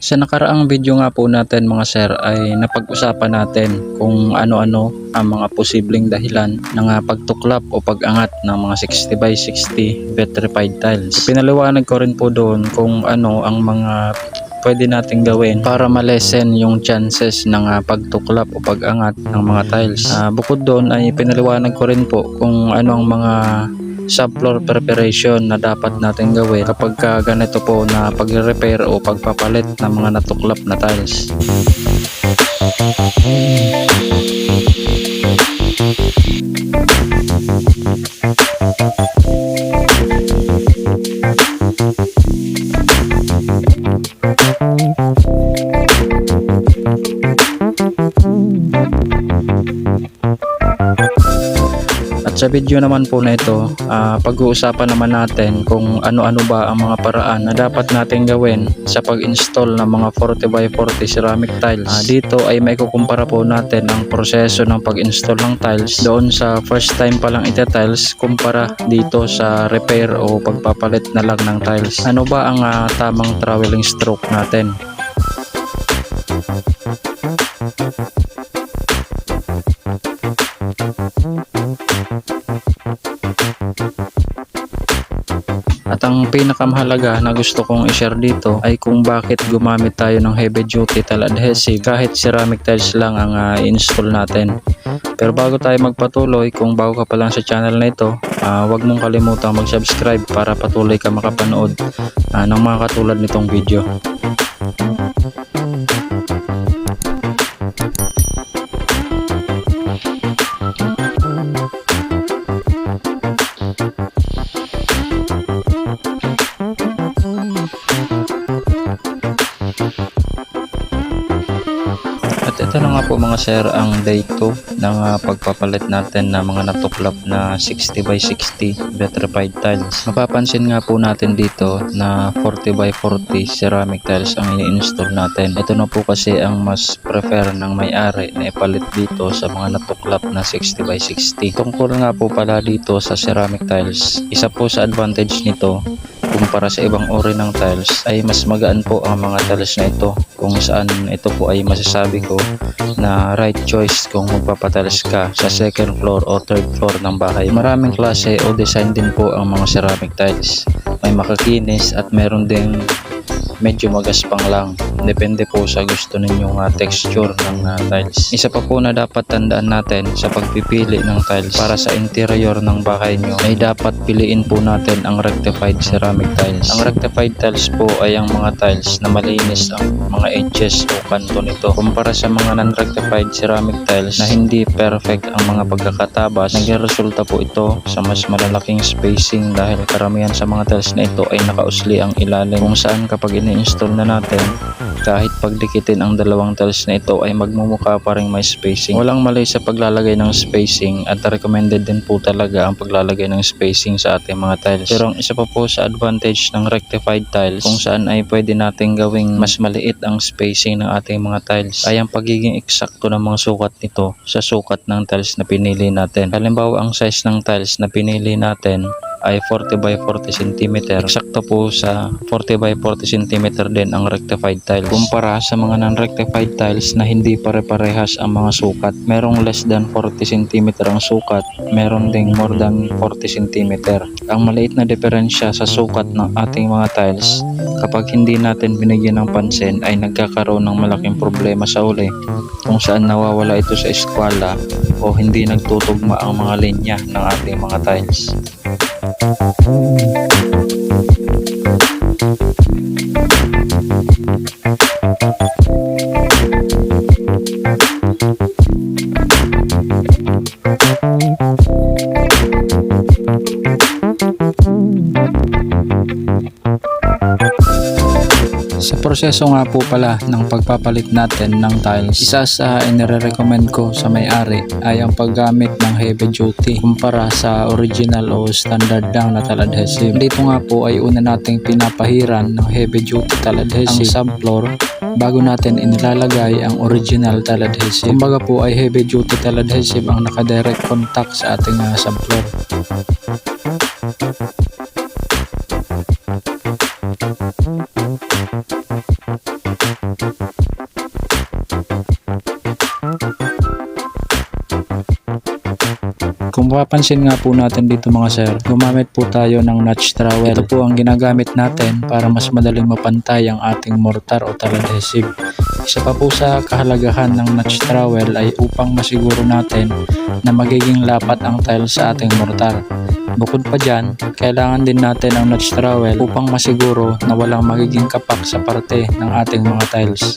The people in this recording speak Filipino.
Sa nakaraang video nga po natin mga sir ay napag-usapan natin kung ano-ano ang mga posibleng dahilan ng ah, pagtuklap o pag-angat ng mga 60 by 60 vitrified tiles. Pinaliwanag ko rin po doon kung ano ang mga pwede nating gawin para malesen yung chances ng ah, pagtuklap o pag-angat ng mga tiles. Ah, bukod doon ay pinaliwanag ko rin po kung ano ang mga subfloor preparation na dapat natin gawin kapag ka ganito po na pag-repair o pagpapalit ng mga natuklap na tiles. Sa video naman po na ito, ah, pag-uusapan naman natin kung ano-ano ba ang mga paraan na dapat natin gawin sa pag-install ng mga 40 by 40 ceramic tiles. Ah, dito ay may kukumpara po natin ang proseso ng pag-install ng tiles doon sa first time pa lang ita-tiles kumpara dito sa repair o pagpapalit na lang ng tiles. Ano ba ang ah, tamang traveling stroke natin? Ang pinakamahalaga na gusto kong i-share dito ay kung bakit gumamit tayo ng heavy duty tile adhesive kahit ceramic tiles lang ang ah, install natin. Pero bago tayo magpatuloy, kung bago ka pa lang sa channel na ito, ah, huwag mong kalimutang mag-subscribe para patuloy ka makapanood ah, ng mga katulad nitong video. Po mga sir ang day 2 ng ah, pagpapalit natin ng mga natuklap na 60 by 60 vitrified tiles. Mapapansin nga po natin dito na 40 by 40 ceramic tiles ang i-install natin. Ito na po kasi ang mas prefer ng may-ari na ipalit dito sa mga natuklap na 60 by 60. Tungkol nga po pala dito sa ceramic tiles, isa po sa advantage nito kumpara sa ibang uri ng tiles ay mas magaan po ang mga tiles na ito kung saan ito po ay masasabi ko na right choice kung magpapatiles ka sa second floor o third floor ng bahay. Maraming klase o design din po ang mga ceramic tiles. May makakinis at meron ding medyo magaspang lang. Depende po sa gusto ninyong uh, texture ng uh, tiles. Isa pa po na dapat tandaan natin sa pagpipili ng tiles para sa interior ng bahay nyo ay dapat piliin po natin ang rectified ceramic tiles. Ang rectified tiles po ay ang mga tiles na malinis ang mga edges o kanto nito kumpara sa mga non-rectified ceramic tiles na hindi perfect ang mga pagkakatabas. Nagresulta po ito sa mas malalaking spacing dahil karamihan sa mga tiles na ito ay nakausli ang ilalim kung saan kapag ini-install na natin kahit pagdikitin ang dalawang tiles na ito ay magmumukha pa rin may spacing. Walang mali sa paglalagay ng spacing at recommended din po talaga ang paglalagay ng spacing sa ating mga tiles. Pero ang isa pa po sa advantage ng rectified tiles kung saan ay pwede natin gawing mas maliit ang spacing ng ating mga tiles ay ang pagiging eksakto ng mga sukat nito sa sukat ng tiles na pinili natin. Halimbawa ang size ng tiles na pinili natin ay 40 by 40 cm. Eksakto po sa 40 by 40 cm din ang rectified tiles. Kumpara sa mga non-rectified tiles na hindi pare-parehas ang mga sukat. Merong less than 40 cm ang sukat, meron ding more than 40 cm. Ang maliit na diferensya sa sukat ng ating mga tiles kapag hindi natin binigyan ng pansin ay nagkakaroon ng malaking problema sa uli kung saan nawawala ito sa eskwala o hindi nagtutugma ang mga linya ng ating mga tiles. Thank you. Sa proseso nga po pala ng pagpapalit natin ng tiles, isa sa inire-recommend ko sa may-ari ay ang paggamit ng heavy duty kumpara sa original o standard lang na tile adhesive. Dito nga po ay una nating pinapahiran ng heavy duty tile adhesive ang subfloor bago natin inilalagay ang original tile adhesive. Kumbaga po ay heavy duty tile adhesive ang naka-direct contact sa ating uh, subfloor. Kung mapapansin nga po natin dito mga sir, gumamit po tayo ng notch trowel. Ito po ang ginagamit natin para mas madaling mapantay ang ating mortar o taladhesive. Isa pa po sa kahalagahan ng notch trowel ay upang masiguro natin na magiging lapat ang tile sa ating mortar. Bukod pa dyan, kailangan din natin ang notch trowel upang masiguro na walang magiging kapak sa parte ng ating mga tiles.